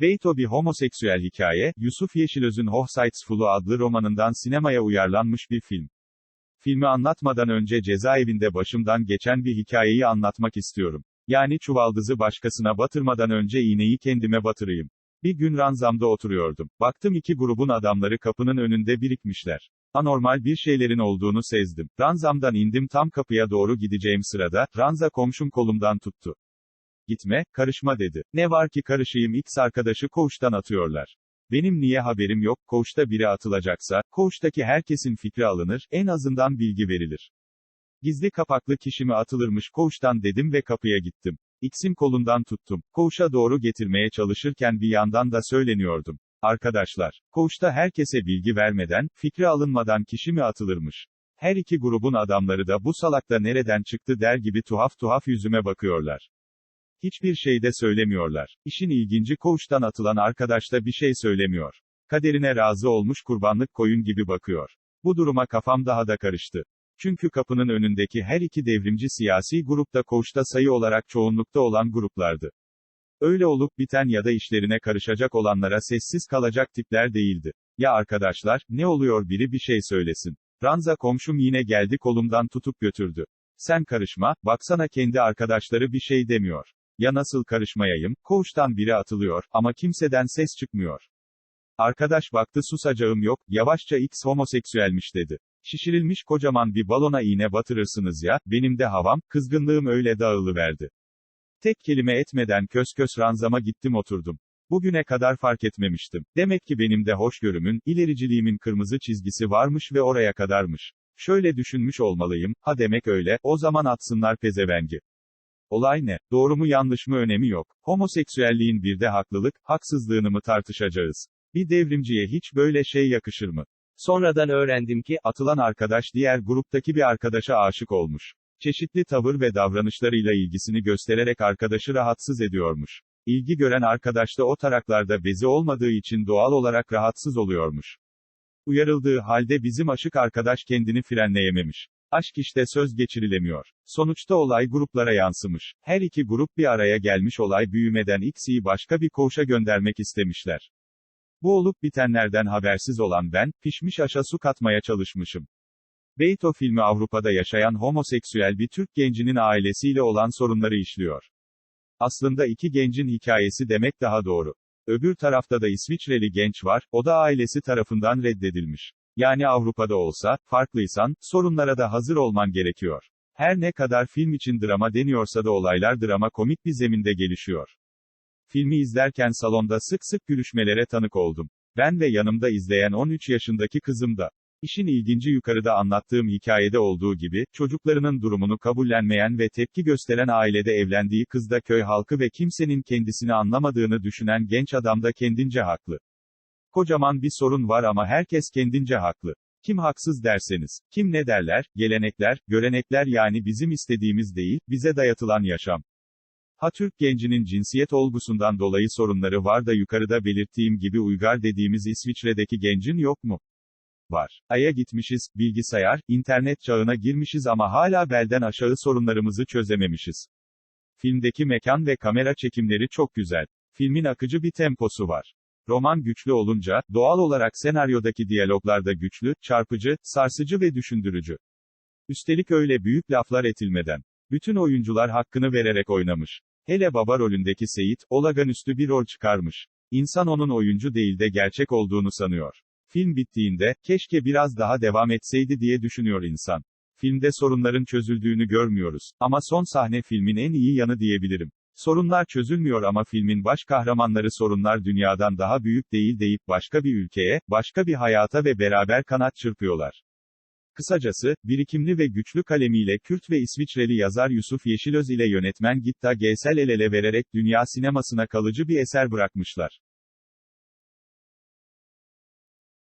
Beyto bir homoseksüel hikaye, Yusuf Yeşilöz'ün Hochzeitsfulu adlı romanından sinemaya uyarlanmış bir film. Filmi anlatmadan önce cezaevinde başımdan geçen bir hikayeyi anlatmak istiyorum. Yani çuvaldızı başkasına batırmadan önce iğneyi kendime batırayım. Bir gün ranzamda oturuyordum. Baktım iki grubun adamları kapının önünde birikmişler. Anormal bir şeylerin olduğunu sezdim. Ranzamdan indim tam kapıya doğru gideceğim sırada, ranza komşum kolumdan tuttu. Gitme, karışma dedi. Ne var ki karışayım X arkadaşı koğuştan atıyorlar. Benim niye haberim yok, koğuşta biri atılacaksa, koğuştaki herkesin fikri alınır, en azından bilgi verilir. Gizli kapaklı kişimi atılırmış koğuştan dedim ve kapıya gittim. X'in kolundan tuttum. Koğuşa doğru getirmeye çalışırken bir yandan da söyleniyordum. Arkadaşlar, koğuşta herkese bilgi vermeden, fikri alınmadan kişi mi atılırmış? Her iki grubun adamları da bu salakta nereden çıktı der gibi tuhaf tuhaf yüzüme bakıyorlar. Hiçbir şey de söylemiyorlar. İşin ilginci koğuştan atılan arkadaş da bir şey söylemiyor. Kaderine razı olmuş kurbanlık koyun gibi bakıyor. Bu duruma kafam daha da karıştı. Çünkü kapının önündeki her iki devrimci siyasi grupta koğuşta sayı olarak çoğunlukta olan gruplardı. Öyle olup biten ya da işlerine karışacak olanlara sessiz kalacak tipler değildi. Ya arkadaşlar, ne oluyor biri bir şey söylesin. Ranza komşum yine geldi kolumdan tutup götürdü. Sen karışma, baksana kendi arkadaşları bir şey demiyor. Ya nasıl karışmayayım, koğuştan biri atılıyor, ama kimseden ses çıkmıyor. Arkadaş baktı susacağım yok, yavaşça X homoseksüelmiş dedi. Şişirilmiş kocaman bir balona iğne batırırsınız ya, benim de havam, kızgınlığım öyle dağılıverdi. Tek kelime etmeden kös kös ranzama gittim oturdum. Bugüne kadar fark etmemiştim. Demek ki benim de hoşgörümün, ilericiliğimin kırmızı çizgisi varmış ve oraya kadarmış. Şöyle düşünmüş olmalıyım, ha demek öyle, o zaman atsınlar pezevengi. Olay ne? Doğru mu yanlış mı önemi yok. Homoseksüelliğin bir de haklılık, haksızlığını mı tartışacağız? Bir devrimciye hiç böyle şey yakışır mı? Sonradan öğrendim ki, atılan arkadaş diğer gruptaki bir arkadaşa aşık olmuş. Çeşitli tavır ve davranışlarıyla ilgisini göstererek arkadaşı rahatsız ediyormuş. İlgi gören arkadaş da o taraklarda bezi olmadığı için doğal olarak rahatsız oluyormuş. Uyarıldığı halde bizim aşık arkadaş kendini frenleyememiş. Aşk işte söz geçirilemiyor. Sonuçta olay gruplara yansımış. Her iki grup bir araya gelmiş olay büyümeden X'i başka bir koğuşa göndermek istemişler. Bu olup bitenlerden habersiz olan ben, pişmiş aşa su katmaya çalışmışım. Beyto filmi Avrupa'da yaşayan homoseksüel bir Türk gencinin ailesiyle olan sorunları işliyor. Aslında iki gencin hikayesi demek daha doğru. Öbür tarafta da İsviçreli genç var, o da ailesi tarafından reddedilmiş. Yani Avrupa'da olsa, farklıysan, sorunlara da hazır olman gerekiyor. Her ne kadar film için drama deniyorsa da olaylar drama komik bir zeminde gelişiyor. Filmi izlerken salonda sık sık gülüşmelere tanık oldum. Ben ve yanımda izleyen 13 yaşındaki kızım da. İşin ilginci yukarıda anlattığım hikayede olduğu gibi, çocuklarının durumunu kabullenmeyen ve tepki gösteren ailede evlendiği kızda köy halkı ve kimsenin kendisini anlamadığını düşünen genç adam da kendince haklı. Kocaman bir sorun var ama herkes kendince haklı. Kim haksız derseniz, kim ne derler, gelenekler, görenekler yani bizim istediğimiz değil, bize dayatılan yaşam. Ha Türk gencinin cinsiyet olgusundan dolayı sorunları var da yukarıda belirttiğim gibi uygar dediğimiz İsviçre'deki gencin yok mu? Var. Ay'a gitmişiz, bilgisayar, internet çağına girmişiz ama hala belden aşağı sorunlarımızı çözememişiz. Filmdeki mekan ve kamera çekimleri çok güzel. Filmin akıcı bir temposu var. Roman güçlü olunca, doğal olarak senaryodaki diyaloglar da güçlü, çarpıcı, sarsıcı ve düşündürücü. Üstelik öyle büyük laflar etilmeden. Bütün oyuncular hakkını vererek oynamış. Hele baba rolündeki Seyit, olağanüstü bir rol çıkarmış. İnsan onun oyuncu değil de gerçek olduğunu sanıyor. Film bittiğinde, keşke biraz daha devam etseydi diye düşünüyor insan. Filmde sorunların çözüldüğünü görmüyoruz. Ama son sahne filmin en iyi yanı diyebilirim. Sorunlar çözülmüyor ama filmin baş kahramanları sorunlar dünyadan daha büyük değil deyip başka bir ülkeye, başka bir hayata ve beraber kanat çırpıyorlar. Kısacası, birikimli ve güçlü kalemiyle Kürt ve İsviçreli yazar Yusuf Yeşilöz ile yönetmen Gitta Geysel el ele vererek dünya sinemasına kalıcı bir eser bırakmışlar.